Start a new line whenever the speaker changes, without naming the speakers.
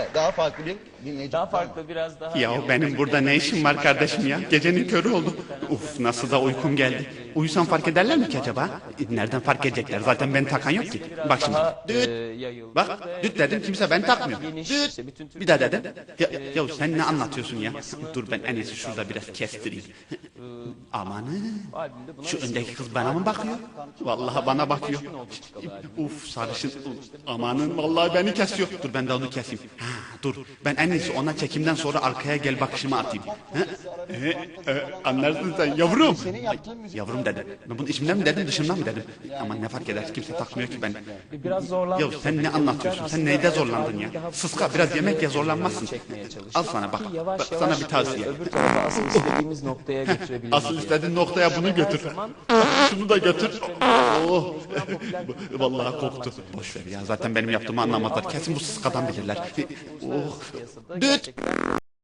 Evet, daha farklı bir dinleyici.
Daha farklı biraz daha...
Ya benim burada ne işim var kardeşim ya? Gecenin körü oldu. Uf nasıl da uykum geldi. Uyusam fark ederler mi ki acaba? Nereden fark edecekler? Zaten ben takan yok ki. Bak şimdi.
E,
Düt.
yayıldı
Bak düt dedim kimse ben takmıyor. Düt. Bir daha dedim. Ya,
e,
ya sen ne anlatıyorsun ya? Dur ben en iyisi şurada biraz kestireyim. Amanın.
albümde buna
Şu
vesile
öndeki kız bana mı bakıyor? Vallahi bana bakıyor. Uf sarışın. Amanın vallahi beni kesiyor. Dur ben de onu keseyim. Ha, dur ben en iyisi ona çekimden sonra arkaya gel bakışımı atayım. Ha? E, e, anlarsın sen yavrum. Ay, yavrum dedim. Ben bunu içimden mi dedim dışımdan mı dedim. Aman ne fark eder kimse takmıyor ki ben.
Biraz.
Ya sen ne anlatıyorsun? Sen neyde zorlandın ya? Sıska biraz yemek ye zorlanmazsın. Al sana bak. Bak, sana bir tavsiye.
Öbür tarafa asıl istediğimiz noktaya getirebiliriz.
Asıl istediğin noktaya bunu götür. Şunu da götür. Oh. Vallahi koktu. Boş ver ya zaten benim yaptığımı anlamazlar. Kesin bu sıskadan bilirler. Oh.
Piyasada
Düt.